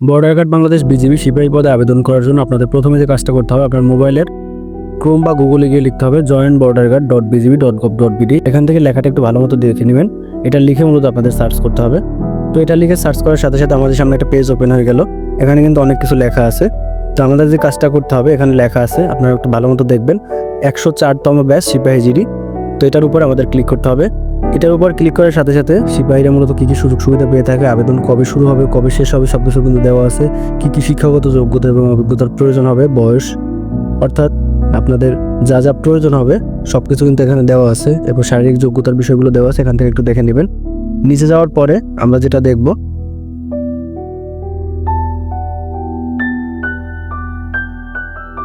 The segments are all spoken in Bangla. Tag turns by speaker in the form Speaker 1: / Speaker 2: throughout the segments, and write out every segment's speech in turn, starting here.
Speaker 1: বর্ডার গার্ড বাংলাদেশ বিজিবি সিপাহী পদে আবেদন করার জন্য আপনাদের প্রথমে যে কাজটা করতে হবে আপনার মোবাইলের ক্রোম বা গুগলে গিয়ে লিখতে হবে joint border guard dot BGB dot gov dot BD এখান থেকে লেখাটা একটু ভালো মতো দেখে নেবেন। এটা লিখে মূলত আপনাদের সার্চ করতে হবে। তো এটা লিখে সার্চ করার সাথে সাথে আমাদের সামনে একটা পেজ ওপেন হয়ে গেল। এখানে কিন্তু অনেক কিছু লেখা আছে। তো আমাদের যে কাজটা করতে হবে, এখানে লেখা আছে, আপনারা একটু ভালো মতো দেখবেন। একশো চারতম ব্যাচ সিপাহী জিডি। তো এটার উপর আমাদের ক্লিক করতে হবে। এটার উপর ক্লিক করার সাথে সাথে সিপাহীরা মূলত কী কী সুযোগ সুবিধা পেয়ে থাকে, আবেদন কবে শুরু হবে, কবে শেষ হবে সব কিছু কিন্তু দেওয়া আছে। কী কী শিক্ষাগত যোগ্যতা এবং অভিজ্ঞতার প্রয়োজন হবে, বয়স, অর্থাৎ আপনাদের যা যা প্রয়োজন হবে সব কিছু কিন্তু এখানে দেওয়া আছে এবং শারীরিক যোগ্যতার বিষয়গুলো দেওয়া আছে, এখান থেকে একটু দেখে নেবেন। নিচে যাওয়ার পরে আমরা যেটা দেখব,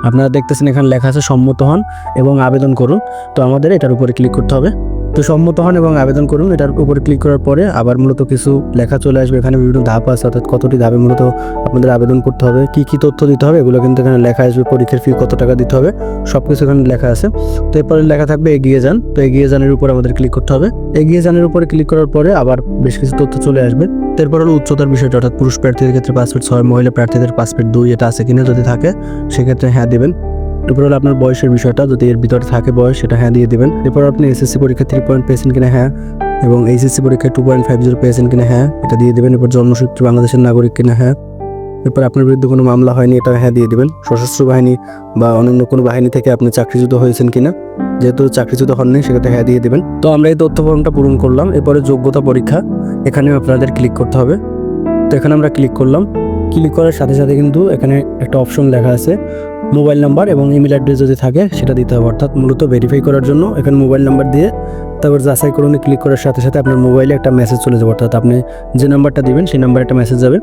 Speaker 1: আপনারা দেখতেছেন এখানে লেখা আছে সম্মত হন এবং আবেদন করুন। তো আমাদের এটার উপরে ক্লিক করতে হবে। তো সম্মত হন এবং আবেদন করুন, এটার উপরে ক্লিক করার পরে আবার মূলত কিছু লেখা চলে আসবে। এখানে বিভিন্ন ধাপ আছে, অর্থাৎ কতটি ধাপে মূলত আপনাদের আবেদন করতে হবে, কি কি তথ্য দিতে হবে, এগুলো কিন্তু এখানে লেখা আসবে, পরীক্ষার ফি কত টাকা দিতে হবে সব কিছু এখানে লেখা আছে। তো এরপরে লেখা থাকবে এগিয়ে যান, তো এগিয়ে যানের উপর আমাদের ক্লিক করতে হবে। এগিয়ে যানের উপরে ক্লিক করার পরে আবার বেশ কিছু তথ্য চলে আসবে। এরপর হলো উচ্চতার বিষয়টা, অর্থাৎ পুরুষ প্রার্থীদের ক্ষেত্রে পাসপোর্ট ছয়, মহিলা প্রার্থীদের পাসপোর্ট দুই, এটা আছে কিনা যদি থাকে, সেক্ষেত্রে হ্যাঁ দিবেন। এরপর হলো আপনার বয়সের বিষয়টা, যদি এর ভিতরে থাকে বয়স, সেটা হ্যাঁ দিয়ে দেবেন। এরপর আপনি এসএসসি পরীক্ষা থ্রি পয়েন্ট পেয়েছেন কিনা হ্যাঁ এবং এইচএসসি পরীক্ষায় টু পয়েন্ট ফাইভ জিরো পেয়েছেন কিনা হ্যাঁ এটা দিয়ে দেবেন। এরপর জন্মসূত্রে বাংলাদেশের নাগরিক কিনা হ্যাঁ। এরপর আপনার বিরুদ্ধে কোনো মামলা হয়নি, এটা হ্যাঁ দিয়ে দেবেন। সশস্ত্র বাহিনী বা অন্যান্য কোনো বাহিনী থেকে আপনি চাকরিচ্যুত হয়েছেন কিনা, যেহেতু চাকরিচ্যুত হননি, সেক্ষেত্রে হ্যাঁ দিয়ে দেবেন। তো আমরা এই তথ্য ফর্মটা পূরণ করলাম, এরপরে যোগ্যতা পরীক্ষা, এখানেও আপনাদের ক্লিক করতে হবে। তো এখানে আমরা ক্লিক করলাম। ক্লিক করার সাথে সাথে কিন্তু এখানে একটা অপশন লেখা আছে মোবাইল নাম্বার এবং ইমেল অ্যাড্রেস যদি থাকে, সেটা দিতে হবে। অর্থাৎ মূলত ভেরিফাই করার জন্য এখানে মোবাইল নাম্বার দিয়ে তারপর যাচাই করুন ক্লিক করার সাথে সাথে আপনার মোবাইলে একটা মেসেজ চলে যাবে। অর্থাৎ আপনি যে নাম্বারটা দিবেন, সেই নাম্বারে একটা মেসেজ যাবে।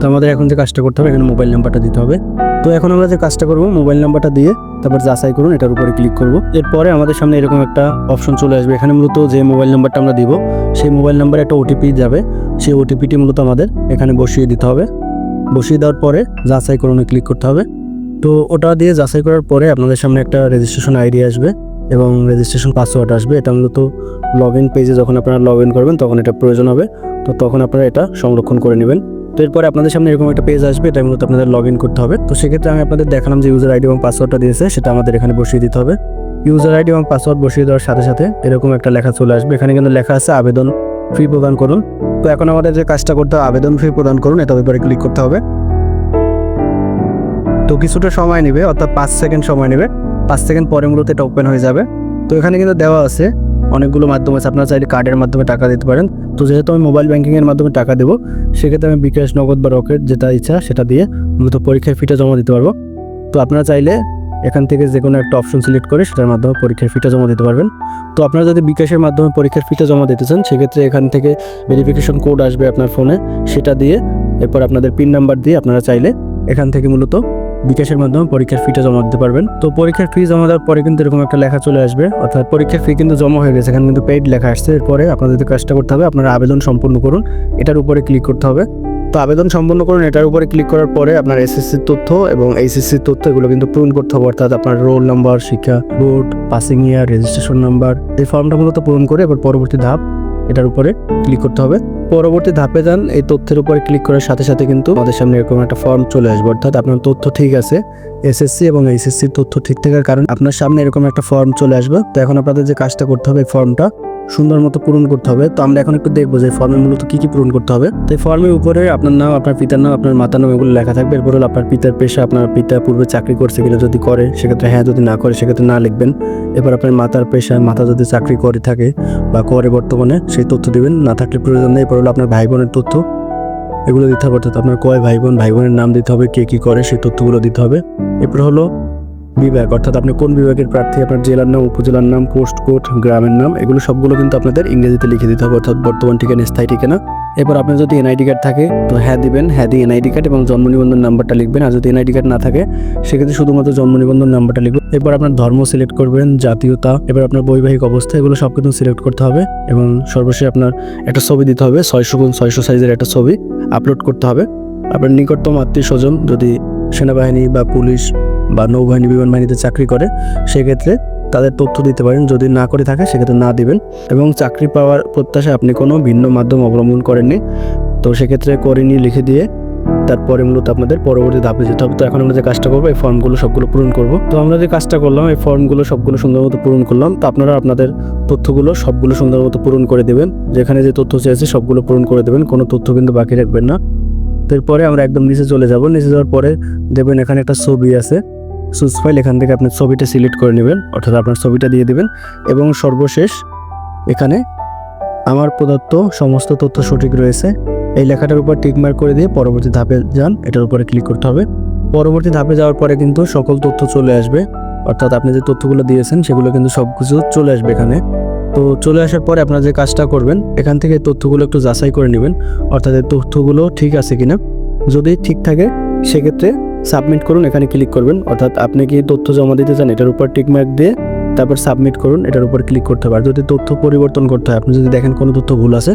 Speaker 1: তো আমাদের এখন যে কাজটা করতে হবে, এখানে মোবাইল নাম্বারটা দিতে হবে। তো এখন আমরা যে কাজটা করব মোবাইল নাম্বারটা দিয়ে তারপর যাচাই করুন, এটার উপরে ক্লিক করব। এরপরে আমাদের সামনে এরকম একটা অপশন চলে আসবে। এখানে মূলত যে মোবাইল নাম্বারটা আমরা দিব, সেই মোবাইল নাম্বারে একটা ওটিপি যাবে। সেই ওটিপিটি মূলত আমাদের এখানে বসিয়ে দিতে হবে। বসিয়ে দেওয়ার পরে যাচাই করুনে ক্লিক করতে হবে। তো ওটা দিয়ে যাচাই করার পরে আপনাদের সামনে একটা রেজিস্ট্রেশন আইডি আসবে এবং রেজিস্ট্রেশন পাসওয়ার্ড আসবে। এটা মূলত লগ ইন পেজে যখন আপনারা লগ ইন করবেন, তখন এটা প্রয়োজন হবে। তো তখন আপনারা এটা সংরক্ষণ করে নেবেন। তো এরপরে আপনাদের সামনে এরকম একটা পেজ আসবে, এটা মূলত আপনাদের লগ ইন করতে হবে। তো সেক্ষেত্রে আমি আপনাদের দেখালাম যে ইউজার আইডি এবং পাসওয়ার্ডটা দিয়েছে, সেটা আমাদের এখানে বসিয়ে দিতে হবে। ইউজার আইডি এবং পাসওয়ার্ড বসিয়ে দেওয়ার সাথে সাথে এরকম একটা লেখা চলে আসবে। এখানে কিন্তু লেখা আছে আবেদন ফি প্রদান করুন। তো এখন আমাদের যে কাজটা করতে হবে, আবেদন ফি প্রদান করুন, এটা ব্যাপারে ক্লিক করতে হবে। তো কিছুটা সময় নেবে, অর্থাৎ পাঁচ সেকেন্ড সময় নেবে। পাঁচ সেকেন্ড পরে মূলত এটা ওপেন হয়ে যাবে। তো এখানে কিন্তু দেওয়া আছে, অনেকগুলো মাধ্যম আছে, আপনারা চাইলে কার্ডের মাধ্যমে টাকা দিতে পারেন। তো যেহেতু আমি মোবাইল ব্যাঙ্কিংয়ের মাধ্যমে টাকা দেবো, সেক্ষেত্রে আমি বিকাশ, নগদ বা রকেট যেটা ইচ্ছা সেটা দিয়ে মূলত পরীক্ষার ফিটা জমা দিতে পারব। তো আপনারা চাইলে এখান থেকে যে কোনো একটা অপশন সিলেক্ট করে সেটার মাধ্যমে পরীক্ষার ফিটা জমা দিতে পারবেন। তো আপনারা যদি বিকাশের মাধ্যমে পরীক্ষার ফিটা জমা দিতে চান, সেক্ষেত্রে এখান থেকে ভেরিফিকেশন কোড আসবে আপনার ফোনে সেটা দিয়ে এরপর আপনাদের পিন নাম্বার দিয়ে আপনারা চাইলে এখান থেকে মূলত বিকাশের মাধ্যমে পরীক্ষার ফিটা জমা দিতে পারবেন। তো পরীক্ষার ফি জমা দেওয়ার পরে কিন্তু এরকম একটা লেখা চলে আসবে। অর্থাৎ পরীক্ষার ফি কিন্তু জমা হয়ে গেছে। এখানে কিন্তু পেইড লেখা আসছে। এরপরে আপনাদের কাজটা করতে হবে, আপনারা আবেদন সম্পূর্ণ করুন। এটার উপরে ক্লিক করতে হবে। তো আবেদন সম্পন্ন করুন, এটার উপরে ক্লিক করার পরে আপনার এসএসসির তথ্য এবং এইচএসসির তথ্য এগুলো কিন্তু পূরণ করতে হবে, অর্থাৎ আপনার রোল নাম্বার শিক্ষা board passing year registration number এই ফর্মটা মূলত পূরণ করে এবার পরবর্তী ধাপ, এটার উপরে ক্লিক করতে হবে। পরবর্তী ধাপে যান, এই তথ্যের উপরে ক্লিক করার সাথে সাথে কিন্তু আমাদের সামনে এরকম একটা ফর্ম চলে আসবে, অর্থাৎ আপনার তথ্য ঠিক আছে এসএসসি এবং এইচএসসির তথ্য ঠিক থাকার কারণে আপনার সামনে এরকম একটা ফর্ম চলে আসবে। তো এখন আপনাদের যে কাজটা করতে হবে এই ফর্মটা সুন্দর মতো পূরণ করতে হবে। তো আমরা এখন একটু দেখব যে ফর্মে মূলত কি কি পূরণ করতে হবে। তো ফর্মের উপরে আপনার নাম, আপনার পিতার নাম, আপনার মাতার নাম এগুলো লেখা থাকবে। এরপর হলো আপনার পিতার পেশা, আপনার পিতা পূর্বে চাকরি করছে কিনা যদি করে, সেক্ষেত্রে হ্যাঁ যদি না করে, সেক্ষেত্রে না লিখবেন। এবার আপনার মাতার পেশা, মাতা যদি চাকরি করে থাকে বা করে বর্তমানে, সেই তথ্য দিবেন। না থাকলে প্রয়োজন নেই। এরপর হলো আপনার ভাই বোনের তথ্য। এগুলো দিতে হবে। অর্থাৎ আপনার কয় ভাই বোন ভাই বোনের নাম দিতে হবে, কে কী করে, সেই তথ্যগুলো দিতে হবে। এরপর হলো বিভাগ, অর্থাৎ আপনি কোন বিভাগের প্রার্থী, আপনার জেলার নাম, উপজেলার নাম, পোস্ট কোড, গ্রামের নাম, এগুলো সবগুলো কিন্তু আপনাদের ইংরেজিতে লিখে দিতে হবে, অর্থাৎ বর্তমান ঠিকানা, স্থায়ী ঠিকানা। এরপর আপনার যদি এনআইডি কার্ড থাকে, তো হ্যাঁ দিবেন হ্যাঁ দিয়ে এনআইডি কার্ড এবং জন্ম নিবন্ধন নাম্বারটা লিখবেন। আর যদি এনআইডি কার্ড না থাকে, সেক্ষেত্রে শুধুমাত্র জন্ম নিবন্ধন নাম্বারটা লিখবেন এরপর আপনার ধর্ম সিলেক্ট করবেন, জাতীয়তা এবার আপনার বৈবাহিক অবস্থা, এগুলো সব কিছু সিলেক্ট করতে হবে এবং সর্বশেষ আপনার একটা ছবি দিতে হবে, ছয়শো গুণ ছয়শো সাইজের একটা ছবি আপলোড করতে হবে। আপনার নিকটতম আত্মীয় স্বজন যদি সেনাবাহিনী বা পুলিশ বা নৌবাহিনী বিমান বাহিনীতে চাকরি করে, সেক্ষেত্রে তাদের তথ্য দিতে পারেন। যদি না করে থাকে, সেক্ষেত্রে না দিবেন। এবং চাকরি পাওয়ার প্রত্যাশায় আপনি কোনো ভিন্ন মাধ্যম অবলম্বন করেননি। তো সেক্ষেত্রে করেনি লিখে দিয়ে তারপরে মূলত আপনাদের পরবর্তী ধাপে যেতে হবে। তো এখন আমরা যে কাজটা করব, এই ফর্মগুলো সবগুলো পূরণ করব। তো আমরা যে কাজটা করলাম, এই ফর্মগুলো সবগুলো সুন্দর মতো পূরণ করলাম। তো আপনারা আপনাদের তথ্যগুলো সবগুলো সুন্দর মতো পূরণ করে দেবেন। যেখানে যে তথ্য চেয়েছে সবগুলো পূরণ করে দেবেন। কোনো তথ্য কিন্তু বাকি রাখবেন না। এরপরে আমরা একদম নিচে চলে যাব। নিচে যাওয়ার পরে দেবেন এখানে একটা ছবি আছে। সুইচ ফাইল, এখান থেকে আপনি ছবিটা সিলেক্ট করে নেবেন, অর্থাৎ আপনার ছবিটা দিয়ে দেবেন, এবং সর্বশেষ এখানে আমার প্রদত্ত সমস্ত তথ্য সঠিক রয়েছে। এই লেখাটার উপর টিকমার্ক করে দিয়ে পরবর্তী ধাপে যান, এটার উপরে ক্লিক করতে হবে। পরবর্তী ধাপে যাওয়ার পরে কিন্তু সকল তথ্য চলে আসবে, অর্থাৎ আপনি যে তথ্যগুলো দিয়েছেন, সেগুলো কিন্তু সব কিছু চলে আসবে এখানে। তো চলে আসার পরে আপনারা যে কাজটা করবেন, এখান থেকে তথ্যগুলো একটু যাচাই করে নেবেন, অর্থাৎ তথ্যগুলো ঠিক আছে কিনা। যদি ঠিক থাকে সেক্ষেত্রে সাবমিট করুন, এখানে ক্লিক করবেন। অর্থাৎ আপনি কি তথ্য জমা দিতে চান, এটার উপর টিক মার্ক দিয়ে তারপর সাবমিট করুন, এটার উপর ক্লিক করতে আর যদি তথ্য পরিবর্তন করতে হয়, আপনি যদি দেখেন কোনো তথ্য ভুল আছে,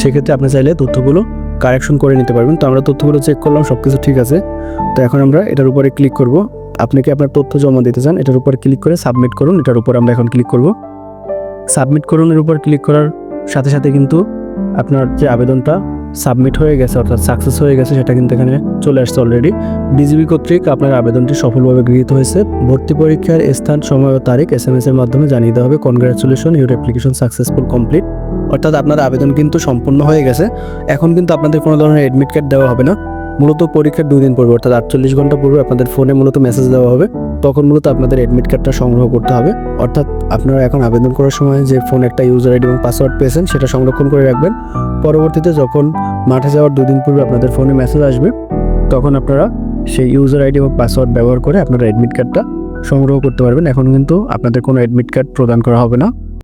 Speaker 1: সেক্ষেত্রে আপনি চাইলে তথ্যগুলো কারেকশন করে নিতে পারবেন। তো আমরা তথ্যগুলো চেক করলাম সব কিছু ঠিক আছে। তো এখন আমরা এটার উপরে ক্লিক করব। আপনি কি আপনার তথ্য জমা দিতে চান, এটার উপর ক্লিক করে সাবমিট করুন, এটার উপর আমরা এখন ক্লিক করব। সাবমিট করুন, এর উপর ক্লিক করার সাথে সাথে কিন্তু আপনার যে আবেদনটা সাবমিট হয়ে গেছে, অর্থাৎ সাকসেস হয়ে গেছে, সেটা কিন্তু এখানে চলে আসছে অলরেডি বিজিবি কর্তৃক আপনার আবেদনটি সফলভাবে গৃহীত হয়েছে। ভর্তি পরীক্ষার স্থান, সময় ও তারিখ এস এম এস এর মাধ্যমে জানিয়ে দেওয়া হবে। Congratulation your application successful complete অর্থাৎ আপনার আবেদন কিন্তু সম্পূর্ণ হয়ে গেছে। এখন কিন্তু আপনাদের কোনো ধরনের অ্যাডমিট কার্ড দেওয়া হবে না। মূলত পরীক্ষার দুই দিন পূর্বে, অর্থাৎ আটচল্লিশ ঘণ্টা পূর্বে আপনাদের ফোনে মূলত মেসেজ দেওয়া হবে। তখন মূলত আপনাদের অ্যাডমিট কার্ডটা সংগ্রহ করতে হবে। অর্থাৎ আপনারা এখন আবেদন করার সময় যে ফোন একটা ইউজার আইডি এবং পাসওয়ার্ড পেয়েছেন, সেটা সংরক্ষণ করে রাখবেন। পরবর্তীতে যখন মাঠে যাওয়ার দুদিন পূর্বে আপনাদের ফোনে মেসেজ আসবে, তখন আপনারা সেই ইউজার আইডি এবং পাসওয়ার্ড ব্যবহার করে আপনারা অ্যাডমিট কার্ডটা সংগ্রহ করতে পারবেন। এখন কিন্তু আপনাদের কোনো অ্যাডমিট কার্ড প্রদান করা হবে না।